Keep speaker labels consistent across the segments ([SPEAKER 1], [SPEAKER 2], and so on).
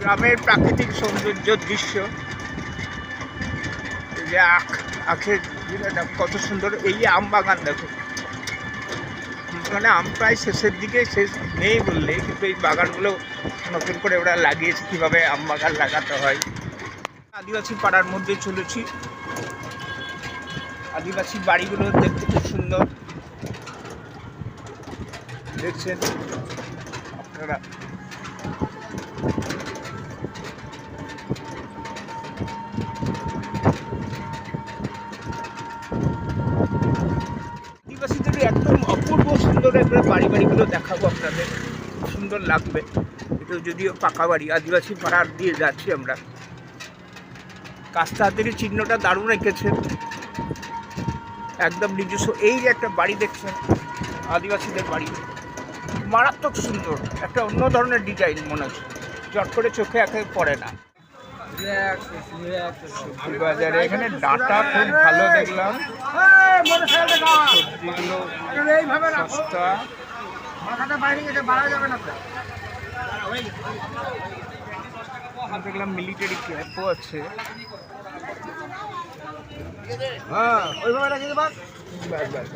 [SPEAKER 1] গ্রামের প্রাকৃতিক সৌন্দর্য দৃশ্য। যে আখ, আখের কত সুন্দর। এই আম বাগান দেখো। মানে আম প্রায় শেষের দিকে, শেষ নেই বললে, কিন্তু এই বাগানগুলো নতুন করে ওরা লাগিয়েছে, কীভাবে আম বাগান লাগাতে হয়। আদিবাসী পাড়ার মধ্যে চলেছি। আদিবাসী বাড়িগুলো দেখতে খুব সুন্দর। দেখছেন আপনারা আদিবাসীদের একদম অপূর্ব সুন্দর একবার বাড়ি বাড়িগুলো দেখাবো আপনাদের। সুন্দর লাগবে। এটা যদিও পাকা বাড়ি, আদিবাসী পাড়ার দিয়ে যাচ্ছি আমরা। কাস্তা হাতের চিহ্নটা দারুণ রেখেছে একদম নিজস্ব। এই যে একটা বাড়ি দেখছেন, আদিবাসীদের বাড়ি। মারাত্মক সুন্দর। একটা অন্য ধরনের ডিজাইন মনে হচ্ছে। চট করে চোখে একে পড়ে না। সবজি বাজারে এখানে ডাটা খুব ভালো দেখলাম। সবজিগুলো সস্তা দেখলাম মিলিটারি ক্যাম্পও আছে। ব্যাস।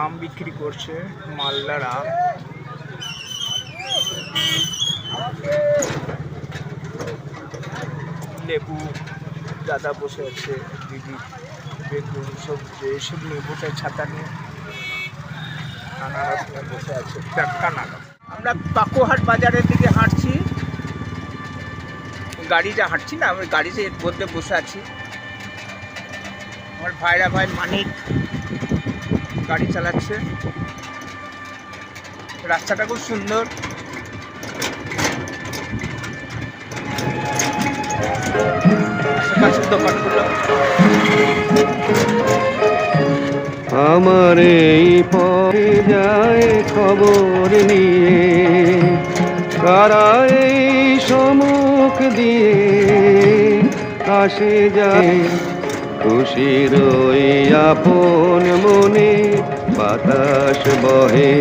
[SPEAKER 1] আম বিক্রি করছে মালদার আম। লেবু, দাদা বসে আছে, দিদি, বেগুন, সবজি এসব নিয়ে বসে ছাতা নিয়ে। নিয়ে বসে আছে। টাটকা আনারস আমরা পাকুহাট বাজারের দিকে হাঁটছি। গাড়িতে হাঁটছি না, আমি গাড়িতে এর মধ্যে বসে আছি। আমার ভাইরা ভাই মানিক গাড়ি চালাচ্ছে। রাস্তাটা খুব সুন্দর।
[SPEAKER 2] আমার এই পরে যায় খবর নিয়ে। কারা এই সমুখ দিয়ে আসে যায়? খুশির ওই আপন মনে বাতাস বহে।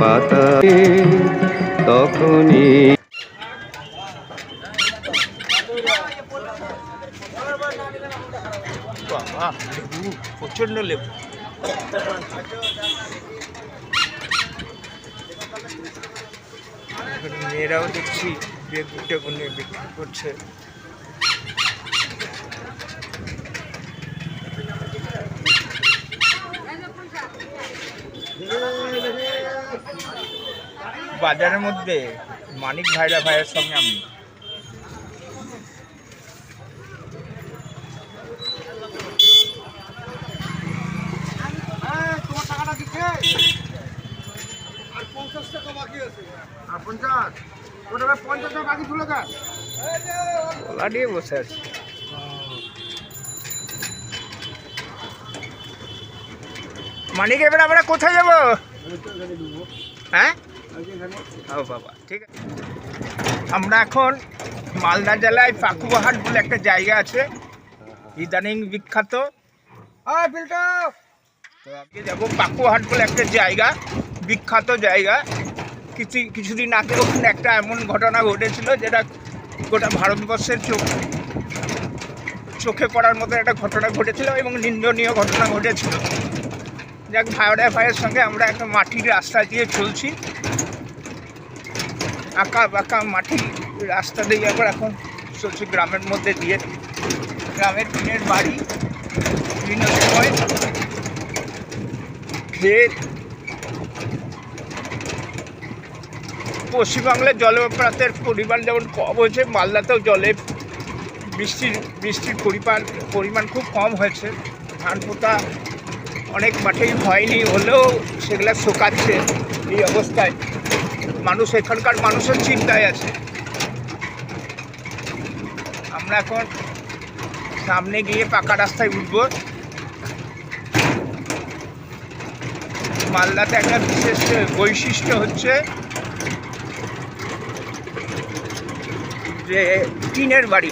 [SPEAKER 2] বাতাসে তখনই
[SPEAKER 1] বাবা লেবু, প্রচণ্ড লেবু। মেয়েরাও দেখছি বেগুন টেগুন নিয়ে বিক্রি করছে। বাজারের মধ্যে মানিক ভাইরা ভাইয়ের সঙ্গে আমি গলা নিয়ে বসে আছি। মানিক এবার আমরা কোথায় যাব? হ্যাঁ? ও বাবা ঠিক আছে। আমরা এখন মালদা জেলায় পাকুবাহাট বলে একটা জায়গা আছে। ইদানিং বিখ্যাত। তো আজকে যাব পাকুহাট বলে একটা জায়গা বিখ্যাত জায়গা। কিছু কিছুদিন আগে ওখানে একটা এমন ঘটনা ঘটেছিল যেটা গোটা ভারতবর্ষের চোখ চোখে পড়ার মতো একটা ঘটনা ঘটেছিল এবং নিন্দনীয় ঘটনা ঘটেছিল। যাক ভাইরা ভাইয়ের সঙ্গে আমরা একটা মাটির রাস্তা দিয়ে চলছি। আঁকা বাঁকা মাটির রাস্তা দিয়ে আবার এখন। চলছি গ্রামের মধ্যে দিয়ে। গ্রামের টিনের বাড়ি বিভিন্ন সময়। ক্ষেত পশ্চিমবাংলার জলপ্রাতের পরিমাণ যেমন কম হয়েছে, মালদাতেও জলে বৃষ্টির বৃষ্টির পরিমাণ পরিমাণ খুব কম হয়েছে। ধান পোতা অনেক মাঠেই হয়নি, হলেও সেগুলো শোকাচ্ছে এই অবস্থায়। মানুষ, এখানকার মানুষের চিন্তায় আছে। আমরা এখন সামনে গিয়ে পাকা রাস্তায় উঠবো। মালদাতে একটা বিশেষ বৈশিষ্ট্য হচ্ছে যে টিনের বাড়ি।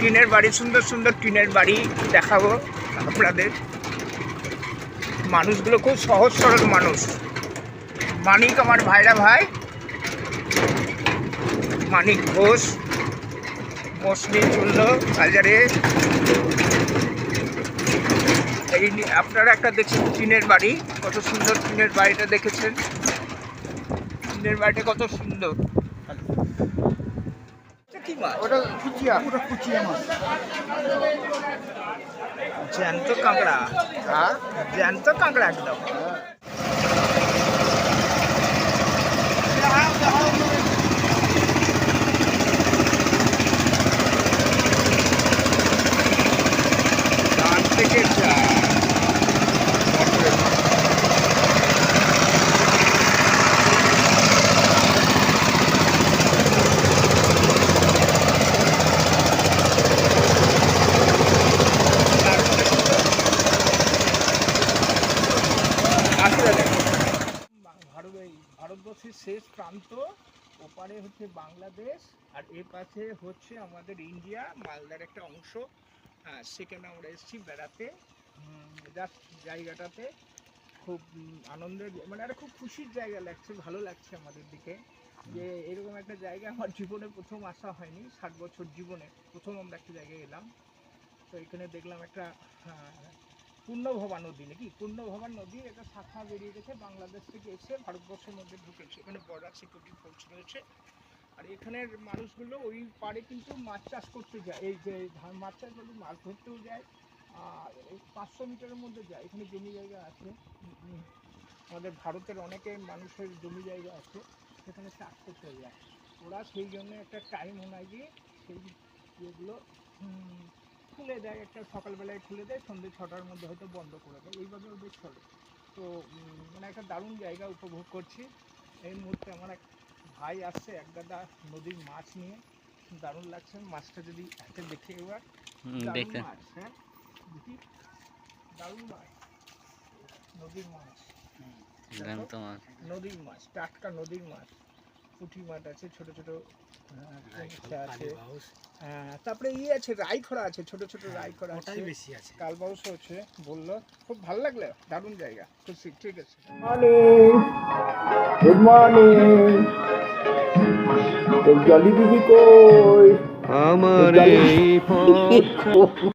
[SPEAKER 1] টিনের বাড়ি, সুন্দর সুন্দর টিনের বাড়ি দেখাবো আপনাদের। মানুষগুলো খুব সহজ সরল মানুষ। মানিক আমার ভাইরা ভাই। মানিক ঘোষ। মোষ নিয়ে বাজারে। এই আপনারা একটা দেখছেন টিনের বাড়ি, কত সুন্দর টিনের বাড়িটা দেখেছেন। টিনের বাড়িটা কত সুন্দর। কি মাছ?
[SPEAKER 3] ওটা কুচিয়া। ওটা কুচিয়া মাছ।
[SPEAKER 1] জ্যান্ত কাঁকড়া।
[SPEAKER 3] হ্যাঁ?
[SPEAKER 1] জ্যান্ত কাঁকড়া একদম। ভারতবর্ষের শেষ প্রান্ত ওপারে হচ্ছে বাংলাদেশ আর এ পাশে হচ্ছে আমাদের ইন্ডিয়া মালদার একটা অংশ। হ্যাঁ সেখানে আমরা এসেছি বেড়াতে। জাস্ট জায়গাটাতে খুব আনন্দের মানে একটা খুব খুশির জায়গা লাগছে ভালো লাগছে আমাদের দিকে। যে এরকম একটা জায়গা আমার জীবনে প্রথম আসা হয়নি ষাট বছর জীবনে প্রথম আমরা একটা জায়গায় এলাম। তো এখানে দেখলাম একটা হ্যাঁ, পূর্ণভবা নদী নাকি? পূর্ণভবা নদীর একটা শাখা বেরিয়ে গেছে বাংলাদেশ থেকে এসে ভারতবর্ষের মধ্যে ঢুকেছে। এখানে বর্ডার সিকিউরিটি ফোর্স রয়েছে। আর এখানের মানুষগুলো ওই পাড়ে কিন্তু মাছ চাষ করতে যায়। এই যে মাছ চাষ করতে, মাছ ধরতেও যায়। আর পাঁচশো মিটারের মধ্যে যায়। এখানে জমি জায়গা আছে। আমাদের ভারতের অনেকে মানুষের জমি জায়গা আছে। সেখানে চাষ করতে যায়। ওরা সেই জন্য একটা টাইম অনুযায়ী সেই ইয়েগুলো খুলে দেয় একটা সকালবেলায় খুলে দেয় সন্ধ্যে ছটার মধ্যে হয়তো বন্ধ করে দেয়। এইভাবে ওদের চলে। তো মানে একটা দারুণ জায়গা উপভোগ করছি। এই মুহূর্তে আমার এক ভাই আসছে এক গাদা নদীর মাছ নিয়ে। দারুণ লাগছে মাছটা যদি হাতে দেখে এবার
[SPEAKER 4] দেখতে
[SPEAKER 1] মাছ হ্যাঁ? দেখি। দারুণ মাছ। নদীর মাছ। নদীর মাছ টাটকা নদীর মাছ। পুঁটি মাছ আছে ছোট ছোট আছে। হ্যাঁ, তারপরে ইয়ে আছে রাইখরা আছে ছোট ছোট রাইখরা আছে।
[SPEAKER 3] বেশি আছে।
[SPEAKER 1] কালবাউস আছে বলল খুব ভালো লাগল দারুণ জায়গা। খুশি ঠিক আছে।
[SPEAKER 3] গুড মর্নিং জলি দিদি কই?
[SPEAKER 2] আমার এই পথ